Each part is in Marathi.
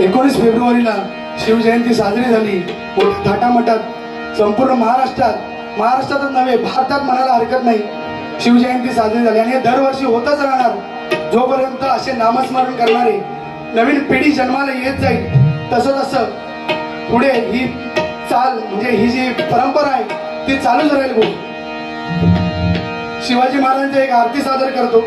एकोणीस फेब्रुवारीला शिवजयंती साजरी झाली. मोठ्या थाटामाटात संपूर्ण महाराष्ट्रात महाराष्ट्रातच नव्हे भारतात म्हणायला हरकत नाही. शिवजयंती साजरी झाली आणि हे दरवर्षी होतच राहणार. जोपर्यंत असे नामस्मरण करणारे नवीन पिढी जन्माला येत जाईल तसं तसं पुढे ही चाल म्हणजे ही जी परंपरा आहे ती चालूच राहील भाऊ. शिवाजी महाराजांची एक आरती सादर करतो.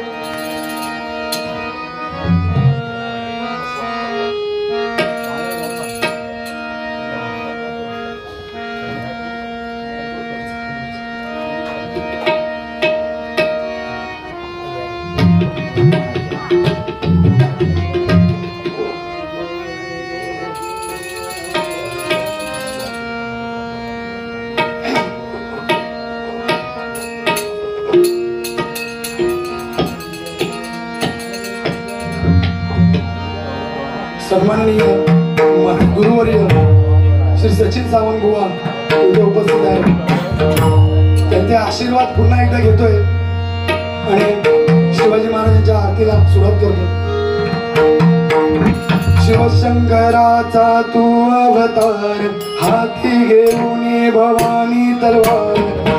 सन्माननीय गुरुवर्य श्री सचिन सावंत बुवा इथे उपस्थित आहे त्यांचे आशीर्वाद पुन्हा एकदा घेतोय आणि शिवाजी महाराजांच्या आरतीला सुरुवात करतो. शिवशंकराचा तू अवतार हाती घेऊन भवानी तलवार.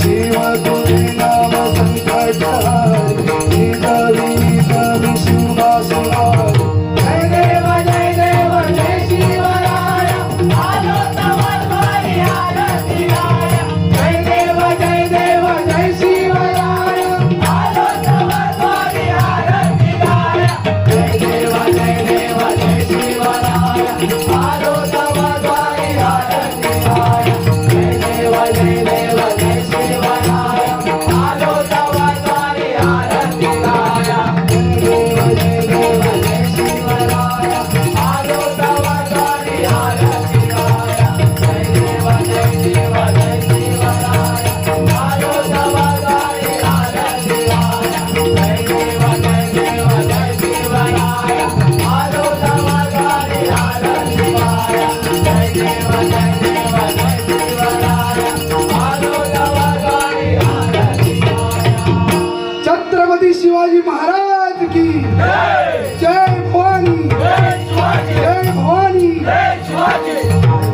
शिवा तुझे ना que parou. money let's watch it